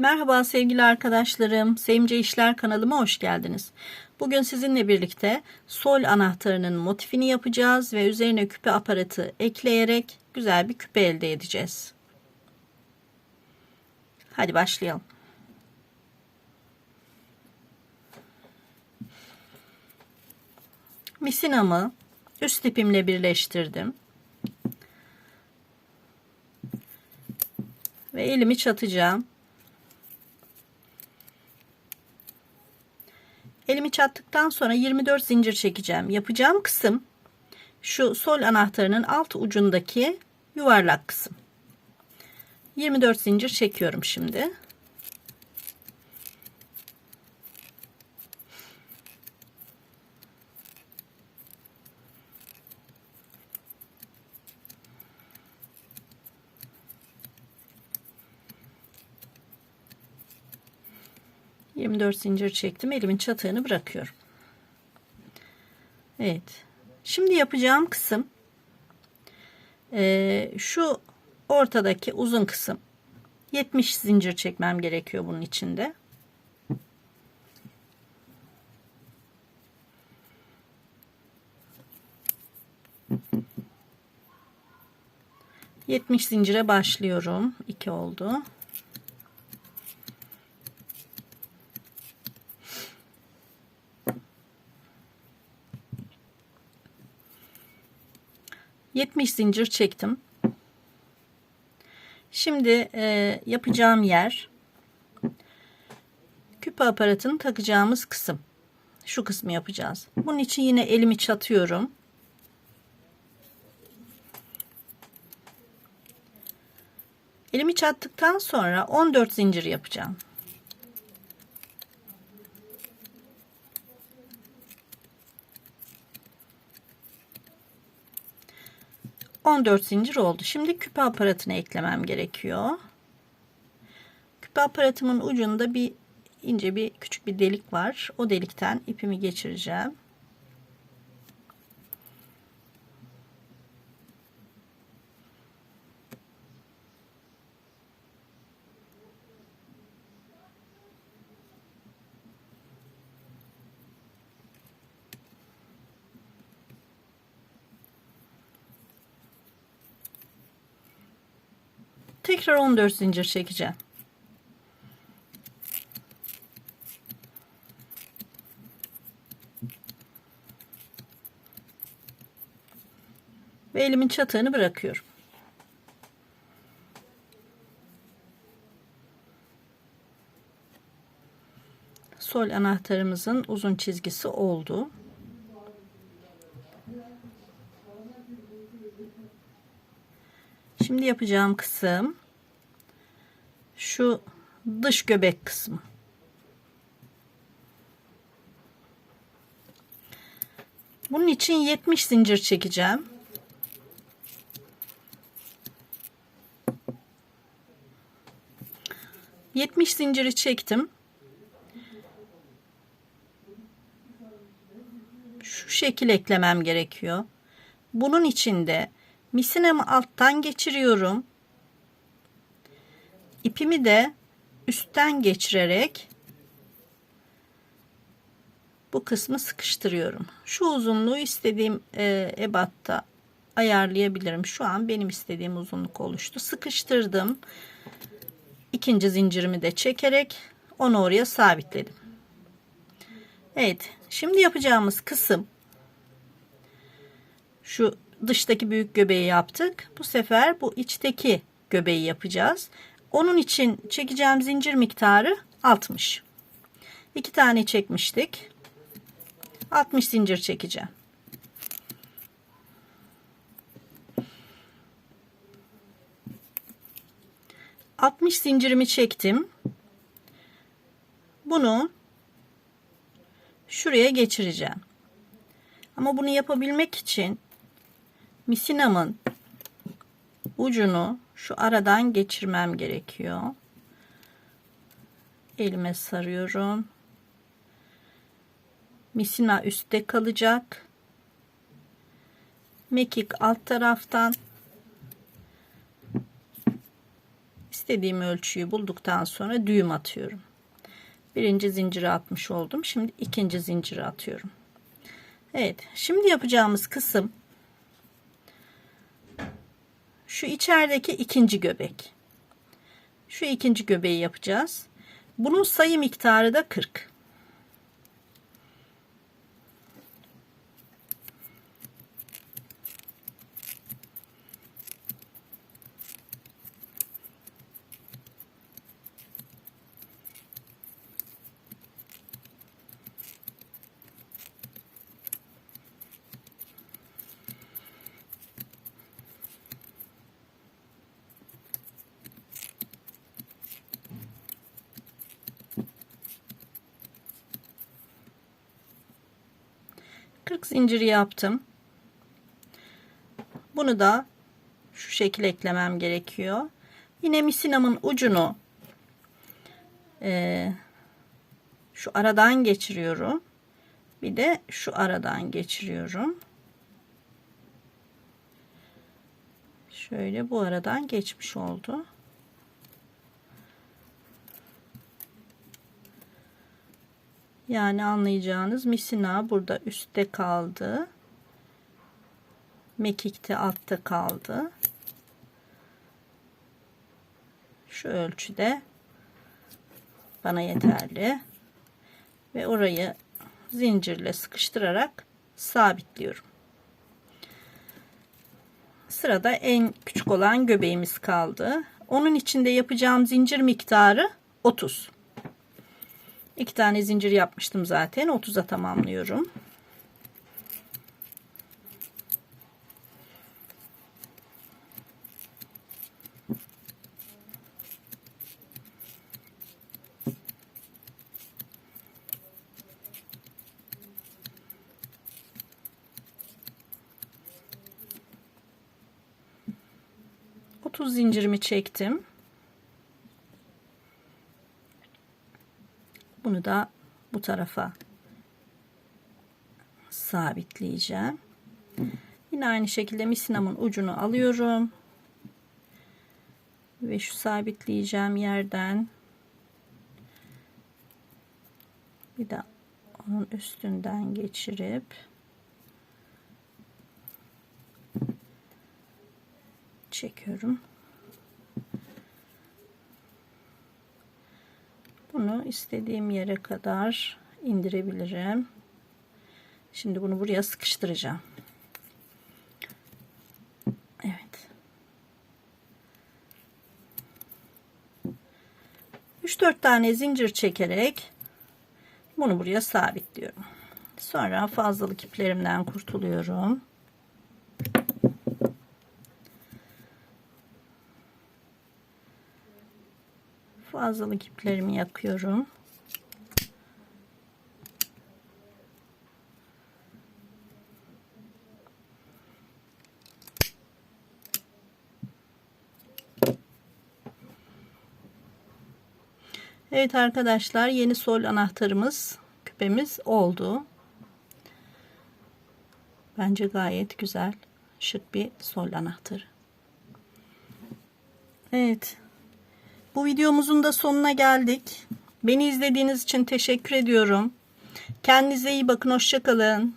Merhaba sevgili arkadaşlarım. Sevimce İşler kanalıma hoş geldiniz. Bugün sizinle birlikte sol anahtarının motifini yapacağız ve üzerine küpe aparatı ekleyerek güzel bir küpe elde edeceğiz. Hadi başlayalım. Misinamı üst ipimle birleştirdim. Ve elimi çatacağım. Elimi çattıktan sonra 24 zincir çekeceğim. Yapacağım kısım şu sol anahtarının alt ucundaki yuvarlak kısım. 24 zincir çekiyorum şimdi. Yirmi dört zincir çektim. Elimin çatığını bırakıyorum. Evet. Şimdi yapacağım kısım e, şu ortadaki uzun kısım 70 zincir çekmem gerekiyor bunun içinde. Yetmiş zincire başlıyorum. 2 oldu. Yetmiş zincir çektim. Şimdi e, yapacağım yer küpe aparatını takacağımız kısım. Şu kısmı yapacağız. Bunun için yine elimi çatıyorum. Elimi çattıktan sonra 14 zincir yapacağım. On dört zincir oldu. Şimdi küpe aparatını eklemem gerekiyor. Küpe aparatımın ucunda bir ince bir küçük bir delik var. O delikten ipimi geçireceğim. Tekrar 14 zincir çekeceğim. Ve elimin çatığını bırakıyorum. Sol anahtarımızın uzun çizgisi oldu. Şimdi yapacağım kısım şu dış göbek kısmı. Bunun için 70 zincir çekeceğim. Yetmiş zinciri çektim. Şu şekil eklemem gerekiyor. Bunun içinde misinamı alttan geçiriyorum. İpimi de üstten geçirerek bu kısmı sıkıştırıyorum. Şu uzunluğu istediğim e, ebatta ayarlayabilirim. Şu an benim istediğim uzunluk oluştu. Sıkıştırdım. İkinci zincirimi de çekerek onu oraya sabitledim. Evet. Şimdi yapacağımız kısım şu dıştaki büyük göbeği yaptık. Bu sefer bu içteki göbeği yapacağız. Onun için çekeceğim zincir miktarı 60. İki tane çekmiştik. 60 zincir çekeceğim. Altmış zincirimi çektim. Bunu şuraya geçireceğim. Ama bunu yapabilmek için misinamın ucunu şu aradan geçirmem gerekiyor. Elime sarıyorum. Misina üstte kalacak. Mekik alt taraftan istediğim ölçüyü bulduktan sonra düğüm atıyorum. Birinci zinciri atmış oldum. Şimdi ikinci zinciri atıyorum. Evet. Şimdi yapacağımız kısım şu içerideki ikinci göbek. Şu ikinci göbeği yapacağız. Bunun sayı miktarı da 40. Kırk zinciri yaptım. Bunu da şu şekil eklemem gerekiyor. Yine misinamın ucunu e, şu aradan geçiriyorum. Bir de şu aradan geçiriyorum. Şöyle bu aradan geçmiş oldu. Yani anlayacağınız misina burada üstte kaldı. Mekikte altta kaldı. Şu ölçüde bana yeterli. Ve orayı zincirle sıkıştırarak sabitliyorum. Sırada en küçük olan göbeğimiz kaldı. Onun içinde yapacağım zincir miktarı 30. İki tane zincir yapmıştım zaten. 30'a tamamlıyorum. Zincirimi çektim. Bunu da bu tarafa sabitleyeceğim. Yine aynı şekilde misinamın ucunu alıyorum. Ve şu sabitleyeceğim yerden bir de onun üstünden geçirip çekiyorum. Bunu istediğim yere kadar indirebilirim. Şimdi bunu buraya sıkıştıracağım. Evet. 3-4 tane zincir çekerek bunu buraya sabitliyorum. Sonra fazlalık iplerimden kurtuluyorum. Fazlalık iplerimi yakıyorum. Evet arkadaşlar yeni sol anahtarımız küpemiz oldu. Bence gayet güzel şık bir sol anahtarı. Evet bu videomuzun da sonuna geldik. Beni izlediğiniz için teşekkür ediyorum. Kendinize iyi bakın. Hoşçakalın.